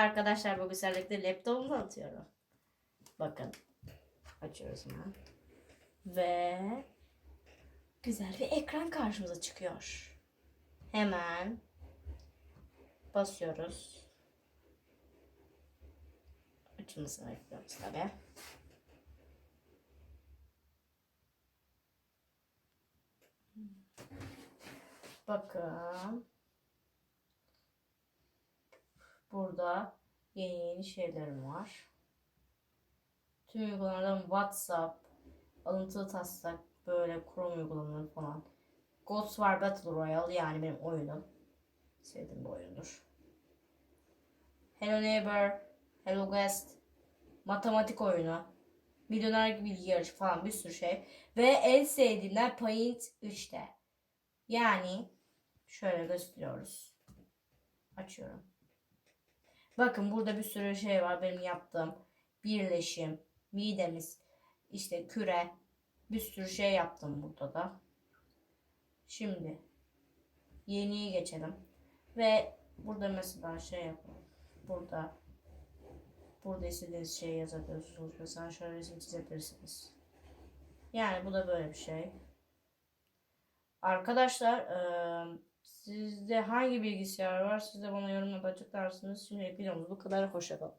arkadaşlar bu güzellikle laptopumu atıyorum. Bakın. Açıyoruz hemen. Ve güzel bir ekran karşımıza çıkıyor. Hemen basıyoruz. Açılmasını bekliyoruz tabi. Bakın. Burada yeni yeni şeylerim var. Tüm uygulamalardan WhatsApp, alıntılı taslak, böyle Chrome uygulamaları falan. Ghost War Battle Royale yani benim oyunum. Sevdiğim bir oyundur. Hello Neighbor, Hello Guest, matematik oyunu, milyoner bilgi yarışı falan bir sürü şey. Ve en sevdiğimler Paint 3'te. Yani şöyle gösteriyoruz. Açıyorum. Bakın burada bir sürü şey var benim yaptığım. Birleşim, midemiz, işte küre, bir sürü şey yaptım burada da. Şimdi yeniye geçelim. Ve burada mesela şey yapalım. Burada burada istediğiniz şeyi yazabiliyorsunuz. Mesela şöyle resim çizebilirsiniz. Yani bu da böyle bir şey. Arkadaşlar eee, sizde hangi bilgisayar var? Siz de bana yorumlarda açıklarsınız. Şimdi videomuz bu kadar. Hoşçakalın.